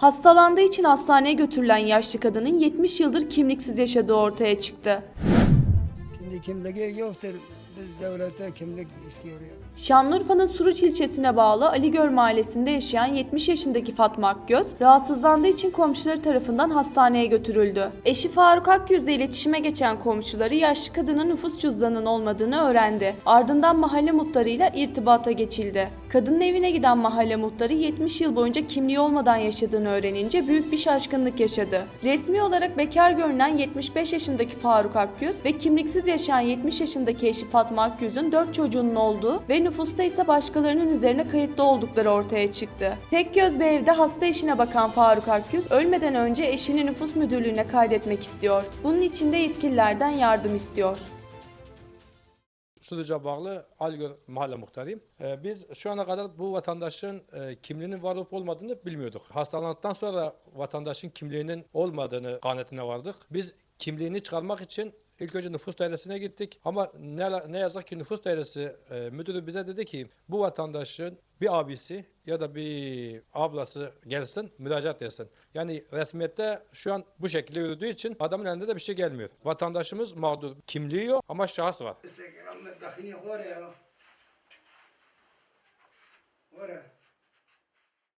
Hastalandığı için hastaneye götürülen yaşlı kadının 70 yıldır kimliksiz yaşadığı ortaya çıktı. Şimdi kimlik yoktur. Devlete kimlik istiyoruz. Şanlıurfa'nın Suruç ilçesine bağlı Aligöl mahallesinde yaşayan 70 yaşındaki Fatma Akgöz, rahatsızlandığı için komşuları tarafından hastaneye götürüldü. Eşi Faruk Akgöz'le iletişime geçen komşuları yaşlı kadının nüfus cüzdanının olmadığını öğrendi. Ardından mahalle muhtarıyla irtibata geçildi. Kadının evine giden mahalle muhtarı 70 yıl boyunca kimliği olmadan yaşadığını öğrenince büyük bir şaşkınlık yaşadı. Resmi olarak bekar görünen 75 yaşındaki Faruk Akgöz ve kimliksiz yaşayan 70 yaşındaki eşi Fatma Akgöz'ün 4 çocuğunun olduğu ve nüfusta ise başkalarının üzerine kayıtlı oldukları ortaya çıktı. Tek göz bir evde hasta eşine bakan Faruk Akgöz ölmeden önce eşini nüfus müdürlüğüne kaydetmek istiyor. Bunun için de yetkililerden yardım istiyor. Suduca bağlı Algöl mahalle muhtarıyım. Ee, biz şu ana kadar bu vatandaşın e, kimliğinin var olup olmadığını bilmiyorduk. Hastalandıktan sonra vatandaşın kimliğinin olmadığını kanaatine vardık. Biz kimliğini çıkarmak için ilk önce nüfus dairesine gittik. Ama ne, ne yazık ki nüfus dairesi e, müdürü bize dedi ki bu vatandaşın bir abisi ya da bir ablası gelsin müracaat etsin. Yani resmiyette şu an bu şekilde yürüdüğü için adamın elinde de bir şey gelmiyor. Vatandaşımız mağdur. Kimliği yok ama şahıs var.